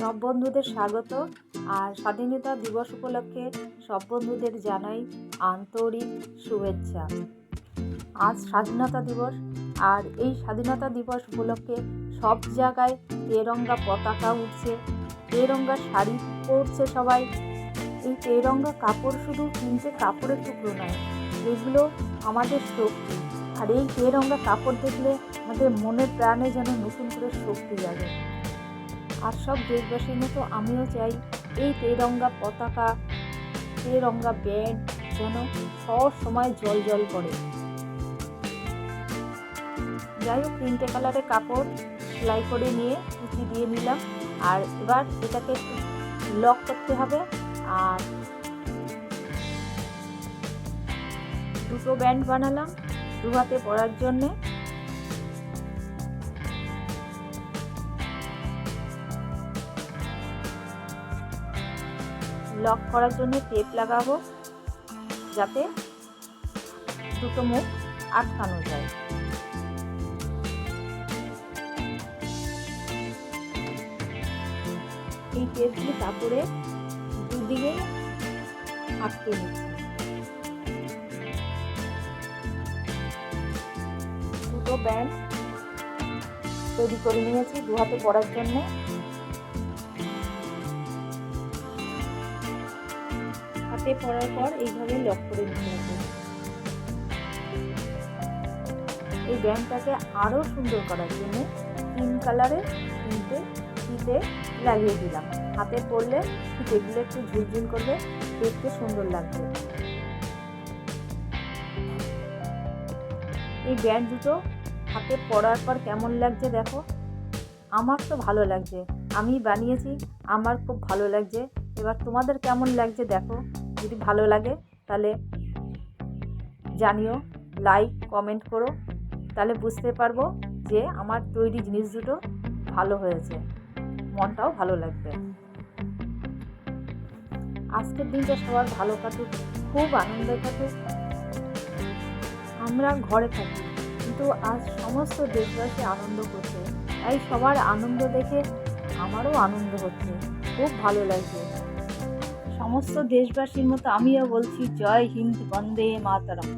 সব বন্ধুদের স্বাগত আর স্বাধীনতা দিবস উপলক্ষে সব বন্ধুদের জানাই আন্তরিক শুভেচ্ছা। আজ স্বাধীনতা দিবস আর এই স্বাধীনতা দিবস উপলক্ষে সব জায়গায় তেরঙ্গা পতাকা উঠছে, তেরঙ্গা শাড়ি পরছে সবাই। এই তেরঙ্গা কাপড় শুধু কিনতে কাপড়ের টুকরো নয়, এগুলো আমাদের শক্তি। আর এই তেরঙ্গা কাপড় দেখলে আমাদের মনের প্রাণে যেন নতুন করে শক্তি জাগে। আর সব দেশবাসীর মতো আমিও চাই এই তেরঙ্গা পতাকা, তেরঙ্গা ব্যান্ড যেন সব সময় জল জল করে। যাই হোক, তিনটে কালারের কাপড় সেলাই করে নিয়ে কুচি দিয়ে নিলাম। আর এবার এটাকে লক করতে হবে আর দুটো ব্যান্ড বানালাম দু হাতে পরার জন্যে। লক করার জন্য টেপ লাগাবো, যাতে দুটো মুখ আটকানো যায়। এই টেপগুলি কাপড়ে দুদিকে আটকে নিচ্ছি। দুটো ব্যান্ড তৈরি করে নিয়েছি দু হাতে পরার জন্যে। হাতে পরার পর এইভাবে লক করে নিয়ে নেব এই ব্যান্ডটাকে আরও সুন্দর করার জন্য তিন কালারের তিনটে ফিতে লাগিয়ে দিলাম। হাতে পরলে ফিতেগুলো একটু ঝুলঝুল করবে, দেখতে সুন্দর লাগবে। এই ব্যান্ড দুটো হাতে পরার পর কেমন লাগছে দেখো? আমার তো ভালো লাগছে। আমি বানিয়েছি, আমার খুব ভালো লাগছে। এবার তোমাদের কেমন লাগছে দেখো? যদি ভালো লাগে, তাহলে জানিও লাইক কমেন্ট করো। তাহলে বুঝতে পারব যে আমার তৈরি জিনিস দুটো ভালো হয়েছে। মনটাও ভালো লাগবে। আজকের দিনটা সবার ভালো কাটুক, খুব আনন্দে কাটুক। আমরা ঘরে থাকি, কিন্তু আজ সমস্ত দেশবাসী আনন্দ করছে। তাই সবার আনন্দ দেখে আমারও আনন্দ হচ্ছে। খুব ভালো লাগছে। সমস্ত দেশবাসীর মতো আমিও বলছি জয় হিন্দ বন্দে মাতারাম।